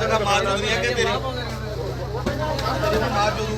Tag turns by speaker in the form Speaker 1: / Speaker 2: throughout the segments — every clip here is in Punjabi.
Speaker 1: ਦਾ ਮਾਰ ਚੁੱਕਦੀ ਹੈ ਕਿ ਤੇਰੀ? ਮਾਰ ਚੁੱਕੂਗੀ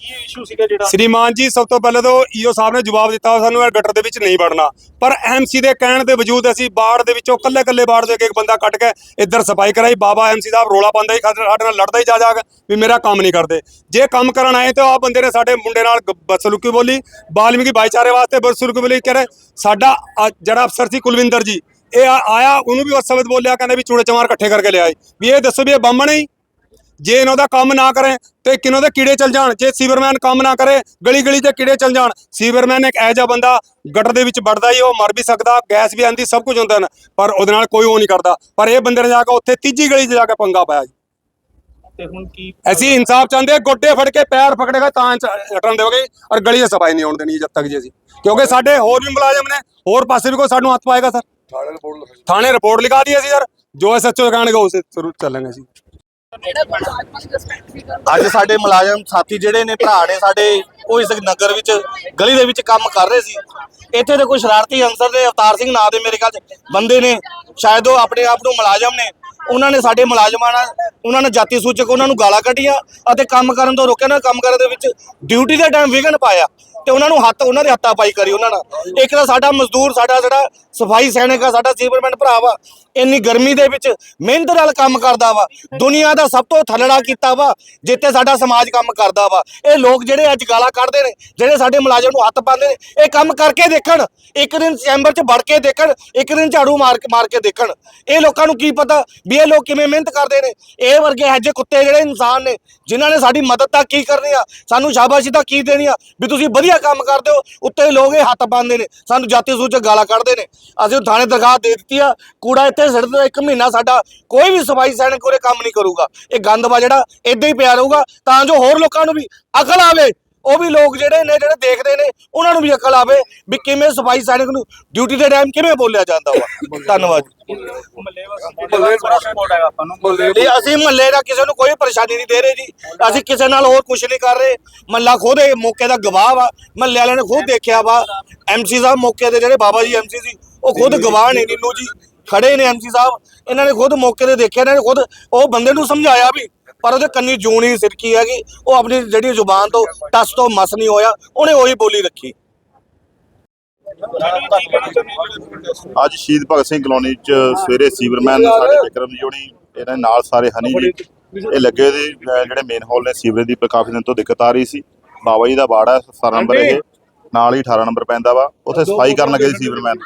Speaker 2: ਕੀ
Speaker 3: ਇਸ਼ੂ ਸੀਗਾ ਜਿਹੜਾ?
Speaker 2: ਸ਼੍ਰੀਮਾਨ ਜੀ, ਸਭ ਤੋਂ ਪਹਿਲਾਂ ਤਾਂ ਈਓ ਸਾਹਿਬ ਨੇ ਜਵਾਬ ਦਿੱਤਾ ਸਾਨੂੰ ਇਹ ਗਟਰ ਦੇ ਵਿੱਚ ਨਹੀਂ ਵੜਨਾ। ਪਰ ਐਮਸੀ ਦੇ ਕਹਿਣ ਦੇ ਵਜੂਦ ਅਸੀਂ ਬਾੜ ਦੇ ਵਿੱਚੋਂ ਕੱਲੇ ਕੱਲੇ ਬਾੜ ਦੇ ਇੱਕ ਇੱਕ ਬੰਦਾ ਕੱਟ ਕੇ ਇੱਧਰ ਸਫ਼ਾਈ ਕਰਾਈ। ਬਾਬਾ ਐਮਸੀ ਸਾਹਿਬ ਰੋਲਾ ਪਾਉਂਦਾ ਹੀ ਸਾਡੇ ਨਾਲ ਲੜਦਾ ਹੀ ਜਾ ਜਾ ਕੇ ਵੀ ਮੇਰਾ ਕੰਮ ਨਹੀਂ ਕਰਦੇ। ਜੇ ਕੰਮ ਕਰਨ ਆਏ ਤਾਂ ਆ ਬੰਦੇ ਨੇ ਸਾਡੇ ਮੁੰਡੇ ਨਾਲ ਗ- ਬੋਲੀ। ਬਾਲਮੀਕੀ ਭਾਈਚਾਰੇ ਵਾਸਤੇ ਬਦਸਲੂਕੀ ਬੋਲੀ। ਕਹ ਰਹੇ, ਸਾਡਾ ਜਿਹੜਾ ਅਫਸਰ ਸੀ ਕੁਲਵਿੰਦਰ ਜੀ, ਇਹ ਆਇਆ, ਉਹਨੂੰ ਵੀ ਉਸ ਸ਼ਬਦ ਬੋਲਿਆ, ਕਹਿੰਦੇ ਵੀ ਚੂੜੇ ਚਮਾਰ ਇਕੱਠੇ ਕਰਕੇ ਲਿਆਏ। ਵੀ ਇਹ ਦੱਸੋ ਵੀ ਇਹ ਬੰਮ ਨਹੀਂ? ਜੇ ਇਹਨਾਂ ਦਾ ਕੰਮ ਨਾ ਕਰੇ ਤੇ ਕਿਨੋਂ ਦੇ ਕੀੜੇ ਚਲ ਜਾਣ? ਜੇ ਸੀਵਰਮੈਨ ਕੰਮ ਨਾ ਕਰੇ ਗਲੀ ਗਲੀ ਤੇ ਕੀੜੇ ਚਲ ਜਾਣ ਸੀਵਰਮੈਨ ਇੱਕ ਐਜਾ ਬੰਦਾ ਗਟਰ ਦੇ ਵਿੱਚ ਵੜਦਾ ਹੀ ਉਹ ਮਰ ਵੀ ਸਕਦਾ ਗੈਸ ਵੀ ਆਂਦੀ ਸਭ ਕੁਝ ਹੁੰਦਾ ਨਾ ਪਰ ਉਹਦੇ ਨਾਲ ਕੋਈ ਉਹ ਨਹੀਂ ਕਰਦਾ। ਪਰ ਇਹ ਬੰਦੇ ਨੇ ਜਾ ਕੇ ਉੱਥੇ ਤੀਜੀ ਗਲੀ 'ਚ ਜਾ ਕੇ ਪੰਗਾ ਪਾਇਆ ਜੀ।
Speaker 3: ਤੇ ਹੁਣ ਕੀ
Speaker 2: ਅਸੀਂ ਇਨਸਾਫ ਚਾਹੁੰਦੇ ਹਾਂ, ਗੋਡੇ ਫੜ ਕੇ ਪੈਰ ਫਕੜੇਗਾ ਤਾਂ ਹਟਣ ਦੇਵੋਗੇ ਔਰ ਗਲੀ 'ਚ ਸਫ਼ਾਈ ਨਹੀਂ ਹੋਣ ਦੇਣੀ ਜਦ ਤੱਕ ਜੀ ਅਸੀਂ। ਕਿਉਂਕਿ ਸਾਡੇ ਹੋਰ ਵੀ ਮੁਲਾਜ਼ਮ ਨੇ ਹੋਰ ਪਾਸੇ ਵੀ ਕੋਈ ਸਾਨੂੰ ਹੱਥ ਪਾਏਗਾ ਸਰ। ਥਾਣੇ ਰਿਪੋਰਟ ਲਿਖਾ ਦੀ ਅਸੀਂ ਸਰ। ਜੋ ਐਸਐਚਓ ਕਹਿਣਗੇ ਉਸੇ ਜ਼ਰੂਰ ਚੱਲਾਂਗੇ ਅਸੀਂ।
Speaker 1: ਅੱਜ ਸਾਡੇ ਮੁਲਾਜ਼ਮ ਸਾਥੀ ਜਿਹੜੇ ਨੇ, ਭਰਾ ਨੇ ਸਾਡੇ, ਉਹ ਇਸ ਨਗਰ ਵਿੱਚ, ਗਲੀ ਦੇ ਵਿੱਚ ਕੰਮ ਕਰ ਰਹੇ ਸੀ। ਇੱਥੇ ਦੇ ਕੋਈ ਸ਼ਰਾਰਤੀ ਅਨਸਰ ਨੇ ਅਵਤਾਰ ਸਿੰਘ ਨਾਂ ਦੇ ਮੇਰੇ ਖਿਆਲ 'ਚ ਬੰਦੇ ਨੇ, ਸ਼ਾਇਦ ਉਹ ਆਪਣੇ ਆਪ ਨੂੰ ਮੁਲਾਜ਼ਮ ਨੇ। ਉਹਨਾਂ ਨੇ ਸਾਡੇ ਮੁਲਾਜ਼ਮਾਂ ਨਾਲ, ਉਹਨਾਂ ਨੇ ਜਾਤੀ ਸੂਚਕ ਉਹਨਾਂ ਨੂੰ ਗਾਲਾਂ ਕੱਢੀਆਂ ਅਤੇ ਕੰਮ ਕਰਨ ਤੋਂ ਰੋਕਿਆ ਨਾ, ਕੰਮ ਕਰਨ ਦੇ ਵਿੱਚ ਡਿਊਟੀ ਦੇ ਟਾਈਮ ਵਿਘਨ ਪਾਇਆ। ਤੇ ਉਹਨਾਂ ਨੂੰ ਹੱਥ ਉਹਨਾਂ ਦੇ ਹੱਥਾਂ ਪਾਈ ਕਰੀ ਉਹਨਾਂ ਨਾਲ। ਇੱਕ ਤਾਂ ਸਾਡਾ ਮਜ਼ਦੂਰ, ਸਾਡਾ ਜਿਹੜਾ ਸਫ਼ਾਈ ਸੈਨਿਕ ਆ, ਸਾਡਾ ਸੀਵਰਮੈਨ ਭਰਾ ਵਾ ਇੰਨੀ ਗਰਮੀ ਦੇ ਵਿੱਚ ਮਿਹਨਤ ਨਾਲ ਕੰਮ ਕਰਦਾ ਵਾ। ਦੁਨੀਆ ਦਾ ਸਭ ਤੋਂ ਥੱਲੜਾ ਕੀਤਾ ਵਾ, ਜਿੱਥੇ ਸਾਡਾ ਸਮਾਜ ਕੰਮ ਕਰਦਾ ਵਾ। ਇਹ ਲੋਕ ਜਿਹੜੇ ਅੱਜ ਗਾਲਾਂ ਕੱਢਦੇ ਨੇ, ਜਿਹੜੇ ਸਾਡੇ ਮੁਲਾਜ਼ਮ ਨੂੰ ਹੱਥ ਪਾਉਂਦੇ ਨੇ, ਇਹ ਕੰਮ ਕਰਕੇ ਦੇਖਣ। ਇੱਕ ਦਿਨ ਚੈਂਬਰ 'ਚ ਵੜ ਕੇ ਦੇਖਣ, ਇੱਕ ਦਿਨ ਝਾੜੂ ਮਾਰ ਕੇ ਮਾਰ ਕੇ ਦੇਖਣ। ਇਹ ਲੋਕਾਂ ਨੂੰ ਕੀ ਪਤਾ ਵੀ ਇਹ ਲੋਕ ਕਿਵੇਂ ਮਿਹਨਤ ਕਰਦੇ ਨੇ। ਇਹ ਵਰਗੇ ਇਹੋ ਜਿਹੇ ਕੁੱਤੇ ਜਿਹੜੇ ਇਨਸਾਨ ਨੇ, ਜਿਨ੍ਹਾਂ ਨੇ ਸਾਡੀ ਮਦਦ ਤਾਂ ਕੀ ਕਰਨੀ ਆ? ਸਾਨੂੰ ਸ਼ਾਬਾਸ਼ੀ ਤਾਂ ਕੀ ਦੇਣੀ ਆ? ਵੀ ਤੁਸੀਂ ਵਧੀਆ ਕੰਮ ਕਰਦੇ ਹੋ, ਉੱਤੇ ਲੋਕ ਇਹ ਹੱਥ ਪਾਉਂਦੇ ਨੇ, ਸਾਨੂੰ ਜਾਤੀ ਸੂਚਕ ਗਾਲਾਂ ਕੱਢਦੇ ਨੇ। ਅਸੀਂ ਉਹ ਥਾਣੇ ਦਰਖਾਸਤ ਦੇ ਦਿੱਤੀ ਆ, ਕੂੜਾ ਇੱਥੇ ਸਿੱਟ ਦਿੱਤਾ ਇੱਕ ਮਹੀਨਾ ਸਾਡਾ ਕੋਈ ਵੀ ਸਫ਼ਾਈ ਸੈਨਿਕ ਉਰੇ ਕੰਮ ਨਹੀਂ ਕਰੂਗਾ। ਇਹ ਗੰਦ ਵਾ ਜਿਹੜਾ ਇਦਾਂ ਹੀ ਪਿਆ ਰਹੂਗਾ, ਤਾਂ ਜੋ ਹੋਰ ਲੋਕਾਂ ਨੂੰ ਵੀ ਅਕਲ ਆਵੇ ਉਹ ਵੀ ਲੋਕ ਜਿਹੜੇ ਨੇ, ਜਿਹੜੇ ਦੇਖਦੇ ਨੇ, ਉਹਨਾਂ ਨੂੰ ਵੀ ਅਕਲ ਆਵੇ ਵੀ ਕਿਵੇਂ ਸਫ਼ਾਈ ਸੈਨਿਕ ਨੂੰ ਡਿਊਟੀ ਦੇ ਟਾਈਮ ਕਿਵੇਂ ਬੋਲਿਆ ਜਾਂਦਾ ਵਾ। ਧੰਨਵਾਦ ਜੀ। ਅਸੀਂ ਮਹੱਲੇ ਦਾ ਕਿਸੇ ਨੂੰ ਕੋਈ ਪਰੇਸ਼ਾਨੀ ਨਹੀਂ ਦੇ ਰਹੇ ਜੀ। ਅਸੀਂ ਕਿਸੇ ਨਾਲ ਹੋਰ ਕੁਝ ਨਹੀਂ ਕਰ ਰਹੇ। ਮਹੱਲਾ ਖੁਦ ਇਹ ਮੌਕੇ ਦਾ ਗਵਾਹ ਵਾ। ਮਹੱਲੇ ਵਾਲਿਆਂ ਨੇ ਖੁਦ ਦੇਖਿਆ ਵਾ। ਐਮਸੀ ਸਾਹਿਬ ਮੌਕੇ ਦੇ ਜਿਹੜੇ ਬਾਬਾ ਜੀ ਐਮਸੀ ਸੀ, ਉਹ ਖੁਦ ਗਵਾਹ ਨੇ ਨੀਨੂ ਜੀ। ਖੜੇ ਨੇ ਐਮਸੀ ਸਾਹਿਬ। ਇਹਨਾਂ ਨੇ ਖੁਦ ਮੌਕੇ ਤੇ ਦੇਖਿਆ, ਇਹਨਾਂ ਨੇ ਖੁਦ ਉਹ ਬੰਦੇ ਨੂੰ ਸਮਝਾਇਆ ਵੀ ਪਰ ਉਹਦੇ ਕੰਨੀ ਜੂਨ ਹੀ ਸਿਰਕੀ ਹੈਗੀ। ਉਹ ਆਪਣੀ ਜਿਹੜੀ ਜ਼ੁਬਾਨ ਤੋਂ ਟਸ ਤੋਂ ਮਸ ਨਹੀਂ ਹੋਇਆ ਉਹਨੇ ਉਹੀ ਬੋਲੀ ਰੱਖੀ।
Speaker 4: ਅੱਜ ਸ਼ਹੀਦ ਭਗਤ ਸਿੰਘ ਕਲੋਨੀ ਚ ਸਵੇਰੇ ਸੀਵਰਮੈਨ ਸਾਡੇ ਵਿਕਰਮ ਜੀ ਹੋਣੀ ਇਹਨਾਂ ਨਾਲ ਸਾਰੇ ਹਨੀ ਜੀ। ਇਹ ਲੱਗੇ ਦੇ ਜਿਹੜੇ ਮੇਨ ਹਾਲ ਨੇ ਸੀਵਰੇਜ ਦੀ ਕਾਫੀ ਦਿਨ ਤੋਂ ਦਿੱਕਤ ਆ ਰਹੀ ਸੀ। ਬਾਬਾ ਜੀ ਦਾ ਬਾੜ ਹੈ 17 ਨੰਬਰ ਇਹ ਨਾਲ ਹੀ 18 ਨੰਬਰ ਪੈਂਦਾ ਵਾ। ਉੱਥੇ ਸਫ਼ਾਈ ਕਰਨ ਲੱਗੇ ਸੀ ਸੀਵਰਮੈਨ।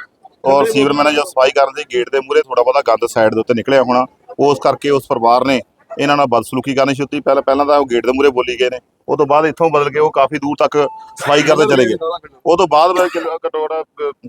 Speaker 4: ਔਰ ਸੀਵਰਮੈਨ ਨੇ ਜਦ ਸਫ਼ਾਈ ਕਰਨ ਦੇ ਗੇਟ ਦੇ ਮੂਹਰੇ ਥੋੜਾ ਬਹੁਤਾ ਗੰਦ ਸਾਈਡ ਦੇ ਉੱਤੇ ਨਿਕਲਿਆ ਹੋਣਾ। ਉਸ ਕਰਕੇ ਉਸ ਪਰਿਵਾਰ ਨੇ ਇਹਨਾਂ ਨਾਲ ਬਦਸਲੂਕੀ ਕਰਨੀ ਸ਼ੁਰੂ ਪਹਿਲਾਂ ਪਹਿਲਾਂ ਤਾਂ ਉਹ ਗੇਟ ਦੇ ਮੂਹਰੇ ਬੋਲੀ ਗਏ ਨੇ। ਉਹ ਤੋਂ ਬਾਅਦ ਇੱਥੋਂ ਬਦਲ ਕੇ ਉਹ ਕਾਫੀ ਦੂਰ ਤੱਕ ਸਫ਼ਾਈ ਕਰਦੇ ਚਲੇ ਗਏ। ਉਹ ਤੋਂ ਬਾਅਦ ਮੈਂ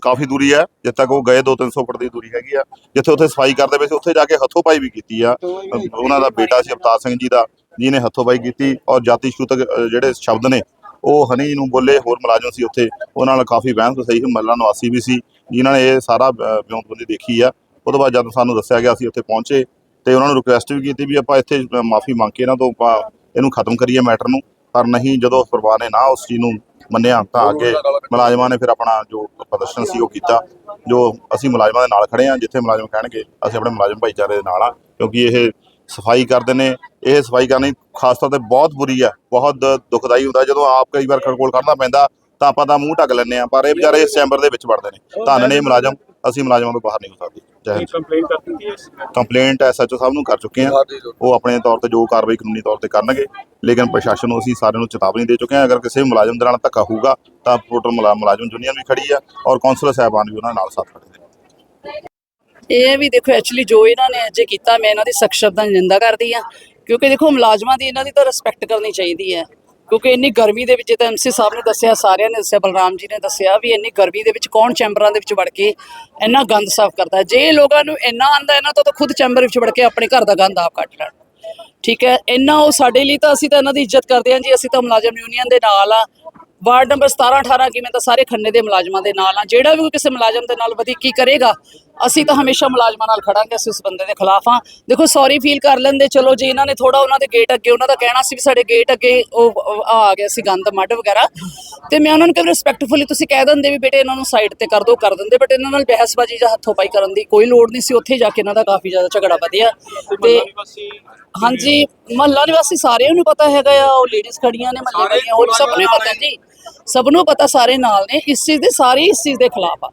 Speaker 4: ਕਾਫੀ ਦੂਰੀ ਹੈ। ਜਿੱਥੇ ਤੱਕ ਉਹ ਗਏ 2-300 ਫੁੱਟ ਦੀ ਦੂਰੀ ਹੈਗੀ ਆ। ਜਿੱਥੇ ਉੱਥੇ ਸਫ਼ਾਈ ਕਰਦੇ ਪਏ ਸੀ, ਉੱਥੇ ਜਾ ਕੇ ਹੱਥੋਂ ਪਾਈ ਵੀ ਕੀਤੀ ਆ। ਉਹਨਾਂ ਦਾ ਬੇਟਾ ਸੀ ਅਵਤਾਰ ਸਿੰਘ ਜੀ ਦਾ, ਜਿਹਨੇ ਹੱਥੋਂ ਪਾਈ ਕੀਤੀ। ਔਰ ਜਾਤੀ ਛੂਤਕ ਜਿਹੜੇ ਸ਼ਬਦ ਨੇ, ਉਹ ਹਨੀ ਨੂੰ ਬੋਲੇ ਹੋਰ ਮੁਲਾਜ਼ਮ ਸੀ ਉੱਥੇ। ਉਹਨਾਂ ਨਾਲ ਕਾਫੀ ਬਹਿਸ ਸਹੀ ਮੱਲਾ ਨਿਵਾਸੀ ਵੀ ਸੀ। ਜਿਨ੍ਹਾਂ ਨੇ ਇਹ ਸਾਰਾ ਬਿਉਂਤਬੰਦੀ ਦੇਖੀ ਆ। ਉਹ ਤੋਂ ਬਾਅਦ ਜਦ ਸਾਨੂੰ ਦੱਸਿਆ ਗਿਆ, ਅਸੀਂ ਉੱਥੇ ਪਹੁੰਚੇ। ਤੇ ਉਹਨਾਂ ਨੂੰ ਰਿਕੁਐਸਟ ਵੀ ਕੀਤੀ ਵੀ ਆਪਾਂ ਇੱਥੇ ਮਾਫੀ ਮੰਗ ਕੇ ਇਹਨਾਂ ਤੋਂ ਆਪਾਂ ਇਹਨੂੰ ਖਤਮ ਕਰੀਏ ਮੈਟਰ ਨੂੰ। ਪਰ ਨਹੀਂ, ਜਦੋਂ ਉਸ ਪਰਿਵਾਰ ਨੇ ਨਾ ਉਸ ਚੀਜ਼ ਨੂੰ ਮੰਨਿਆ, ਤਾਂ ਅੱਗੇ ਮੁਲਾਜ਼ਮਾਂ ਨੇ ਫਿਰ ਆਪਣਾ ਜੋ ਪ੍ਰਦਰਸ਼ਨ ਸੀ ਉਹ ਕੀਤਾ, ਜੋ ਅਸੀਂ ਮੁਲਾਜ਼ਮਾਂ ਦੇ ਨਾਲ ਖੜੇ ਆ ਜਿੱਥੇ ਮੁਲਾਜ਼ਮ ਕਹਿਣਗੇ, ਅਸੀਂ ਆਪਣੇ ਮੁਲਾਜ਼ਮ ਭਾਈਚਾਰੇ ਦੇ ਨਾਲ ਆ ਕਿਉਂਕਿ ਇਹ ਸਫ਼ਾਈ ਕਰਦੇ ਨੇ। ਇਹ ਸਫ਼ਾਈ ਕਰਨੀ ਖਾਸ ਤੌਰ ਤੇ ਬਹੁਤ ਬੁਰੀ ਆ, ਬਹੁਤ ਦੁਖਦਾਈ ਹੁੰਦਾ। ਜਦੋਂ ਆਪ ਕਈ ਵਾਰ ਖੜਕੋਲ ਕਰਨਾ ਪੈਂਦਾ, ਤਾਂ ਆਪਾਂ ਤਾਂ ਮੂੰਹ ਢੱਕ ਲੈਂਦੇ ਆ ਪਰ ਇਹ ਵਿਚਾਰੇ ਇਸ ਚੈਂਬਰ ਦੇ ਵਿੱਚ ਵੜਦੇ ਨੇ। ਧੰਨ ਨੇ ਇਹ ਮੁਲਾਜ਼ਮ, ਅਸੀਂ ਮੁਲਾਜ਼ਮਾਂ ਤੋਂ ਬਾਹਰ ਨਹੀਂ ਹੋ ਸਕਦੇ ਜੈ ਹਿੰਦ।
Speaker 3: ਕੰਪਲੇਂਟ ਕਰ ਦਿੱਤੀ ਹੈ
Speaker 4: ਕੰਪਲੇਂਟ ਐਸਐਚਓ ਸਾਹਿਬ ਨੂੰ ਕਰ ਚੁੱਕੇ ਹਾਂ। ਉਹ ਆਪਣੇ ਤੌਰ ਤੇ ਜੋ ਕਾਰਵਾਈ ਕਾਨੂੰਨੀ ਤੌਰ ਤੇ ਕਰਨਗੇ ਲੇਕਿਨ ਪ੍ਰਸ਼ਾਸਨ ਨੂੰ ਅਸੀਂ ਸਾਰਿਆਂ ਨੂੰ ਚੇਤਾਵਨੀ ਦੇ ਚੁੱਕੇ ਹਾਂ। ਅਗਰ ਕਿਸੇ ਮੁਲਾਜ਼ਮ ਦੇ ਨਾਲ ਧੱਕਾ ਹੋਊਗਾ ਤਾਂ ਟੋਟਲ ਮੁਲਾਜ਼ਮ ਯੂਨੀਅਨ ਵੀ ਖੜੀ ਆ ਔਰ ਕੌਂਸਲਰ ਸਾਹਿਬਾਨ ਵੀ ਉਹਨਾਂ ਨਾਲ ਸਾਥ ਖੜੇ ਨੇ।
Speaker 5: ਇਹ ਵੀ ਦੇਖੋ ਐਕਚੁਅਲੀ ਜੋ ਇਹਨਾਂ ਨੇ ਅੱਜ ਕੀਤਾ ਮੈਂ ਇਹਨਾਂ ਦੀ ਸਖਤ ਸ਼ਬਦਾਂ 'ਚ ਨਿੰਦਾ ਕਰਦੀ ਆ ਕਿਉਂਕਿ ਦੇਖੋ ਮੁਲਾਜ਼ਮਾਂ ਦੀ ਇਹਨਾਂ ਦੀ ਤਾਂ ਰਿਸਪੈਕਟ ਕਰਨੀ ਚਾਹੀਦੀ ਹੈ। ਕਿਉਂਕਿ ਇੰਨੀ ਗਰਮੀ ਦੇ ਵਿੱਚ ਤਾਂ ਐਮਸੀ ਸਾਹਿਬ ਨੇ ਦੱਸਿਆ, ਸਾਰਿਆਂ ਨੇ ਦੱਸਿਆ, ਬਲਰਾਮ ਜੀ ਨੇ ਦੱਸਿਆ ਵੀ ਇੰਨੀ ਗਰਮੀ ਦੇ ਵਿੱਚ ਕੌਣ ਚੈਂਬਰਾਂ ਦੇ ਵਿੱਚ ਵੜ ਕੇ ਇੰਨਾ ਗੰਦ ਸਾਫ਼ ਕਰਦਾ ਹੈ। ਜੇ ਲੋਕਾਂ ਨੂੰ ਇੰਨਾ ਆਂਦਾ ਇਹਨਾਂ ਤੋਂ ਤਾਂ ਖੁਦ ਚੈਂਬਰ ਵਿੱਚ ਵੜ ਕੇ ਆਪਣੇ ਘਰ ਦਾ ਗੰਦ ਆਪ ਕੱਢ ਲੈਣ। ਠੀਕ ਹੈ, ਇੰਨਾ ਉਹ ਸਾਡੇ ਲਈ ਤਾਂ ਅਸੀਂ ਤਾਂ ਇਹਨਾਂ ਦੀ ਇੱਜ਼ਤ ਕਰਦੇ ਹਾਂ ਜੀ, ਅਸੀਂ ਤਾਂ ਮੁਲਾਜ਼ਮ ਯੂਨੀਅਨ ਦੇ ਨਾਲ ਆ ਵਾਰਡ ਨੰਬਰ 17 18 ਕਿਵੇਂ ਤਾਂ ਸਾਰੇ ਖੰਨੇ ਦੇ ਮੁਲਾਜ਼ਮਾਂ ਦੇ ਨਾਲ ਆ ਜਿਹੜਾ ਵੀ ਕੋਈ ਕਿਸੇ ਮੁਲਾਜ਼ਮ ਦੇ ਨਾਲ ਵਧੀਕੀ ਕਰੇਗਾ ਅਸੀਂ ਤਾਂ ਹਮੇਸ਼ਾ ਮੁਲਾਜ਼ਮਾਂ ਨਾਲ ਖੜਾਂਗੇ ਅਸੀਂ ਉਸ ਬੰਦੇ ਦੇ ਖਿਲਾਫ ਆ ਦੇਖੋ ਸੌਰੀ ਫੀਲ ਕਰ ਲੈਂਦੇ ਚਲੋ ਜੀ ਇਹਨਾਂ ਨੇ ਥੋੜਾ ਉਹਨਾਂ ਦੇ ਗੇਟ ਅੱਗੇ ਉਹਨਾਂ ਦਾ ਕਹਿਣਾ ਸੀ ਵੀ ਸਾਡੇ ਗੇਟ ਅੱਗੇ ਉਹ ਆ ਗਿਆ ਸੀ ਗੰਦ ਮੱਡ ਵਗੈਰਾ। ਤੇ ਮੈਂ ਉਹਨਾਂ ਨੂੰ ਕਿਹਾ ਰਿਸਪੈਕਟਫੁਲੀ ਤੁਸੀਂ ਕਹਿ ਦਿੰਦੇ ਵੀ ਬੇਟੇ ਇਹਨਾਂ ਨੂੰ ਸਾਈਡ ਤੇ ਕਰ ਦਿਓ ਕਰ ਦਿੰਦੇ ਬਟ ਇਹਨਾਂ ਨਾਲ ਬਹਿਸਬਾਜ਼ੀ ਜਾਂ ਹੱਥੋਂ ਪਾਈ ਕਰਨ ਦੀ ਕੋਈ ਲੋੜ ਨਹੀਂ ਸੀ। ਉੱਥੇ ਜਾ ਕੇ ਇਹਨਾਂ ਦਾ ਕਾਫੀ ਜ਼ਿਆਦਾ ਝਗੜਾ ਵਧਿਆ। ਤੇ ਹਾਂਜੀ ਮਹੱਲਾ ਨਿਵਾਸੀ ਸਾਰਿਆਂ ਨੂੰ ਪਤਾ ਹੈਗਾ ਆ ਉਹ ਲੇਡੀਜ਼ ਖੜੀਆਂ ਨੇ ਮਹੱਲੇ ਵਾਲੀਆਂ ਉਹ ਸਭ ਨੂੰ ਪਤਾ ਜੀ। ਸਭ ਨੂੰ ਪਤਾ ਸਾਰੇ ਨਾਲ ਨੇ ਇਸ ਚੀਜ਼ ਦੇ ਸਾਰੇ ਇਸ ਚੀਜ਼ ਦੇ ਖਿਲਾਫ ਆ।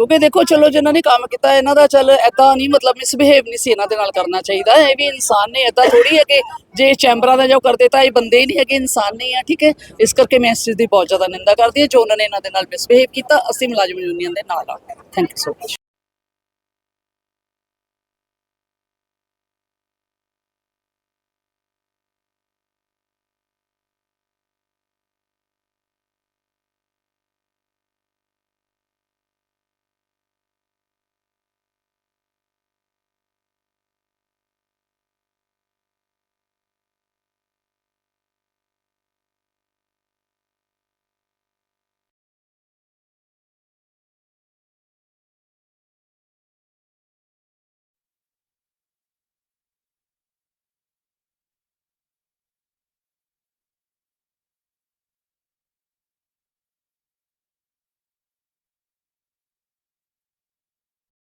Speaker 5: ਕਿਉਂਕਿ ਦੇਖੋ, ਚਲੋ ਜਿਨ੍ਹਾਂ ਨੇ ਕੰਮ ਕੀਤਾ, ਇਹਨਾਂ ਦਾ ਚੱਲ ਐਦਾਂ ਨਹੀਂ, ਮਤਲਬ ਮਿਸਬਿਹੇਵ ਨਹੀਂ ਸੀ ਇਹਨਾਂ ਦੇ ਨਾਲ ਕਰਨਾ ਚਾਹੀਦਾ। ਇਹ ਵੀ ਇਨਸਾਨ ਨੇ ਐਦਾਂ ਥੋੜੀ ਹੈ ਕਿ ਜੇ ਚੈਂਬਰਾਂ ਦਾ ਜੋ ਕਰਦੇ, ਤਾਂ ਇਹ ਬੰਦੇ ਹੀ ਨਹੀਂ ਹੈਗੇ, ਇਨਸਾਨ ਨਹੀਂ ਆ ਠੀਕ ਹੈ? ਇਸ ਕਰਕੇ ਮੈਂ ਇਸ ਚੀਜ਼ ਦੀ ਬਹੁਤ ਜ਼ਿਆਦਾ ਨਿੰਦਾ ਕਰਦੀ ਹਾਂ, ਜੋ ਉਹਨਾਂ ਨੇ ਇਹਨਾਂ ਦੇ ਨਾਲ ਮਿਸਬਿਹੇਵ ਕੀਤਾ, ਅਸੀਂ ਮੁਲਾਜ਼ਮ ਯੂਨੀਅਨ ਦੇ ਨਾਲ ਆ। Thank you so much